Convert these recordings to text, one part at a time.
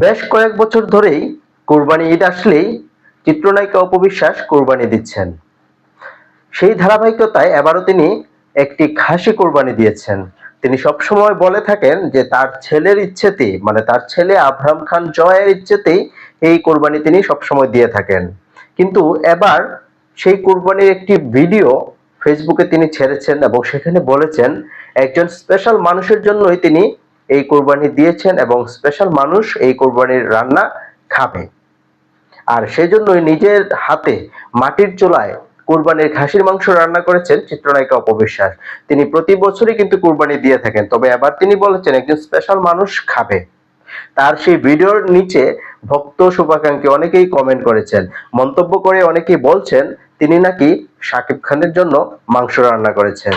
বেশ কয়েক বছর ধরেই কোরবানি ঈদ আসলেই চিত্রনায়িকা অপবিশ্বাস কোরবানি দিচ্ছেন। সেই ধারাবাহিকতায় এবারও তিনি একটি খাসি কোরবানি দিয়েছেন। তিনি সবসময় বলে থাকেন যে, তার ছেলের ইচ্ছেতেই মানে তার ছেলে আবরাম খান জয়ের ইচ্ছেতেই এই কোরবানি তিনি সবসময় দিয়ে থাকেন। কিন্তু এবার সেই কোরবানির একটি ভিডিও ফেসবুকে তিনি ছেড়েছেন এবং সেখানে বলেছেন, একজন স্পেশাল মানুষের জন্যই তিনি এই কোরবানি দিয়েছেন এবং স্পেশাল মানুষ এই কোরবানির রান্না খাবে। আর সেই সেজন্যই নিজের হাতে মাটির চুলায় কোরবানির খাসির মাংস রান্না করেছেন চিত্রনায়িকা অপবিশ্বাস তিনি প্রতি বছরই কিন্তু কোরবানি দিয়ে থাকেন, তবে এবার তিনি বলেছেন একজন স্পেশাল মানুষ খাবে। তার সেই ভিডিওর নিচে ভক্ত শুভাকাঙ্ক্ষী অনেকেই কমেন্ট করেছেন। মন্তব্য করে অনেকেই বলছেন, তিনি নাকি শাকিব খানের জন্য মাংস রান্না করেছেন।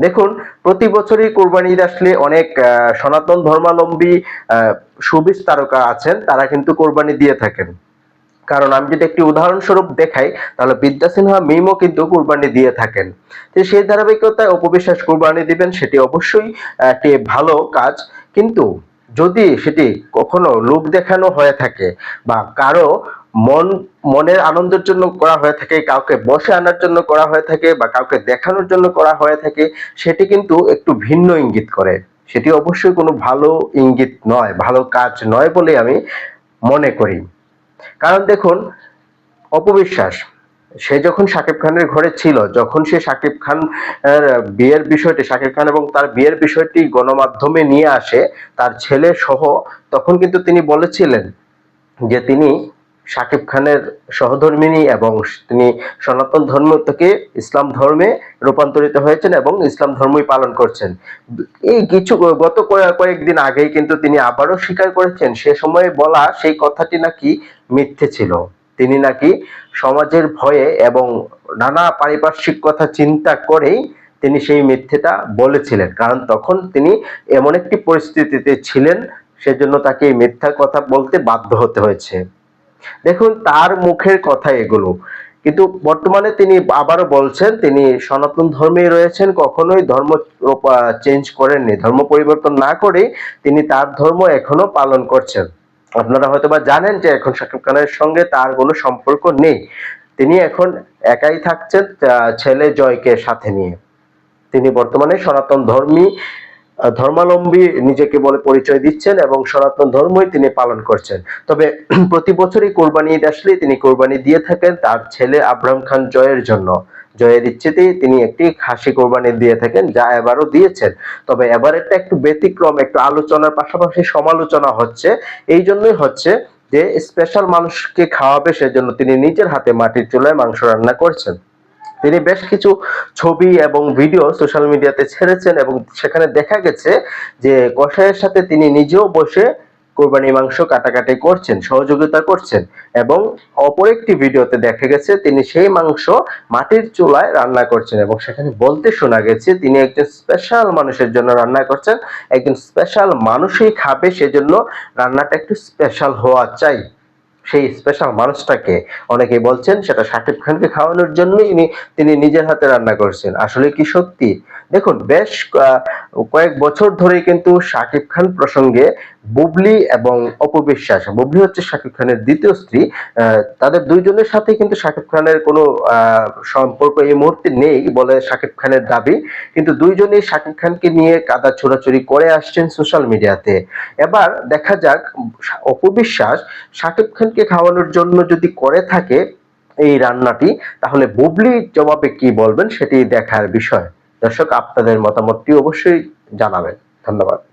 দেখুন প্রতি বছরই কোরবানি ঈদ আসলে অনেক সনাতন ধর্মাবলম্বী আহ, সুবিস তারকা আছেন তারা কিন্তু কোরবানি দিয়ে থাকেন। কারণ আমি যদি একটি উদাহরণস্বরূপ দেখাই তাহলে বিদ্যা সিনহা মিমও কিন্তু কুরবানি দিয়ে থাকেন। তো সেই ধারাবাহিকতায় অপবিশ্বাস কোরবানি দিবেন সেটি অবশ্যই একটি ভালো কাজ। কিন্তু যদি সেটি কখনো লোক দেখানো হয়ে থাকে বা কারও মন, মনের আনন্দের জন্য করা হয়ে থাকে, কাউকে বসে আনার জন্য করা হয়ে থাকে বা কাউকে দেখানোর জন্য করা হয়ে থাকে, সেটি কিন্তু একটু ভিন্ন ইঙ্গিত করে। সেটি অবশ্যই কোনো ভালো ইঙ্গিত নয়, ভালো কাজ নয় বলে আমি মনে করি। কারণ দেখুন, অপবিশ্বাস। সে যখন শাকিব খানের ঘরে ছিল, যখন সে শাকিব খান বিয়ের বিষয়টি শাকিব খান এবং তার বিয়ের বিষয়টি গণমাধ্যমে নিয়ে আসে, তার ছেলে সহ, তখন কিন্তু তিনি বলেছিলেন যে তিনি শাকিব খানের সহধর্মিনী এবং তিনি সনাতন ধর্ম থেকে ইসলাম ধর্মে রূপান্তরিত হয়েছেন এবং ইসলাম ধর্মই পালন করছেন। এই কিছু, গত কয়ে- কয়েকদিন আগেই কিন্তু তিনি আবারও স্বীকার করেছেন, সে সময়ে বলা সেই কথাটি নাকি মিথ্যে ছিল। তিনি নাকি সমাজের ভয়ে এবং নানা পারিপার্শ্বিক কথা চিন্তা করেই তিনি সেই মিথ্যেটা বলেছিলেন। কারণ তখন তিনি এমন একটি পরিস্থিতিতে ছিলেন, সেজন্য তাকে এই মিথ্যা কথা বলতে বাধ্য হতে হয়েছে। দেখুন, তার মুখের কথা এগুলো। কিন্তু বর্তমানে তিনি আবারও বলছেন, তিনি সনাতন ধর্মে রয়েছেন, কখনোই ধর্ম চেঞ্জ করেননি। ধর্ম পরিবর্তন না করে তিনি তার ধর্ম এখনও পালন করছেন। আপনারা হয়তোবা জানেন যে এখন শাকিব খানের সঙ্গে তার কোনো সম্পর্ক নেই। তিনি এখন একাই থাকছেন ছেলে জয়কে সাথে নিয়ে। তিনি বর্তমানে সনাতন ধর্মী আহ, ধর্মাবলম্বী নিজেকে বলে পরিচয় দিচ্ছেন এবং সনাতন ধর্মই তিনি পালন করছেন। তবে প্রতি বছরই কোরবানি ঈদ আসলে তিনি কোরবানি দিয়ে থাকেন তার ছেলে আব্রাহাম খান জয়ের জন্য। জয়ের ইচ্ছেতেই তিনি একটি খাসি কোরবানি দিয়ে থাকেন যা এবারও দিয়েছেন। তবে এবার এবারেরটা একটু ব্যতিক্রম একটু আলোচনার পাশাপাশি সমালোচনা হচ্ছে। এই জন্যই হচ্ছে যে স্পেশাল মানুষকে খাওয়াবে সেজন্য তিনি নিজের হাতে মাটির চুলায় মাংস রান্না করছেন। তিনি বেশ কিছু ছবি এবং ভিডিও সোশ্যাল মিডিয়াতে ছেড়েছেন এবং সেখানে দেখা গেছে যে কষাইয়ের সাথে তিনি নিজেও বসে কোরবানি মাংস কাটাকাটি করছেন, সহযোগিতা করছেন এবং অপর একটি ভিডিওতে দেখা গেছে তিনি সেই মাংস মাটির চুলায় রান্না করছেন এবং সেখানে বলতে শোনা গেছে তিনি একজন স্পেশাল মানুষের জন্য রান্না করছেন, একজন স্পেশাল মানুষই খাবে, সেজন্য রান্নাটা একটু স্পেশাল হওয়া চাই। সেই স্পেশাল মানুষটাকে অনেকে বলছেন সেটা শাকিব খানকে খাওয়ানোর জন্যই তিনি নিজের হাতে রান্না করছেন। আসলে কি সত্যি? দেখুন, বেশ কয়েক বছর ধরেই কিন্তু শাকিব খান প্রসঙ্গে বুবলি এবং অপবিশ্বাস বুবলি হচ্ছে শাকিব খানের দ্বিতীয় স্ত্রী তাদের দুইজনের সাথে কিন্তু শাকিব খানের কোনো সম্পর্ক এই মুহূর্তে নেই বলে শাকিব খানের দাবি। কিন্তু দুইজনেই শাকিব খানকে নিয়ে কাদা ছোড়াছুড়ি করে আসছেন সোশ্যাল মিডিয়াতে এবার দেখা যাক অপবিশ্বাস শাকিব খানকে খাওয়ানোর জন্য যদি করে থাকে এই রান্নাটি, তাহলে বুবলি জবাবে কি বলবেন সেটি দেখার বিষয়। দর্শক, আপনাদের মতামতটি অবশ্যই জানাবেন। ধন্যবাদ।